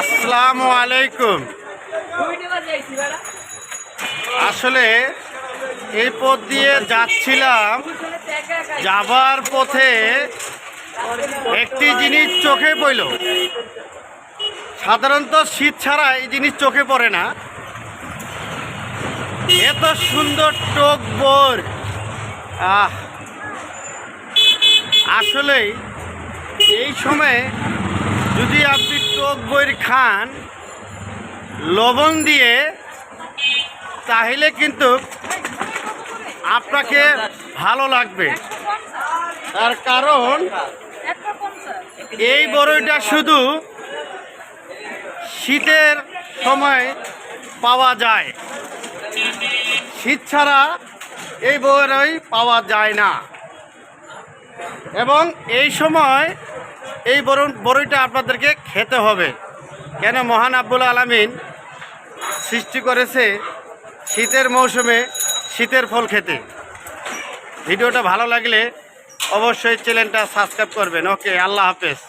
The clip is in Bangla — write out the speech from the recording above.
আসসালামু আলাইকুম। আসলে এই পথ দিয়ে যাচ্ছিলাম, যাবার পথে একটি জিনিস চোখে পড়ল। সাধারণত শীত ছাড়া এই জিনিস চোখে পড়ে না। এত সুন্দর টোক বোর। আহ! আসলেই এই সময়ে টক খান, লবণ দিয়ে, তাহলে কিন্তু আপনাকে ভালো লাগবে। তার কারণ এই বড়ইটা শুধু শীতের সময় পাওয়া যায়। শীত ছাড়া এই বড়ই পাওয়া যায় না। এবং এই সময় এই বরণ বড়ইটা আপনাদেরকে খেতে হবে। কেন মহান আব্বুল আলামিন সৃষ্টি করেছে শীতের মৌসুমে শীতের ফল খেতে? ভিডিওটা ভালো লাগলে অবশ্যই চ্যানেলটা সাবস্ক্রাইব করবেন। ওকে, আল্লাহ হাফেজ।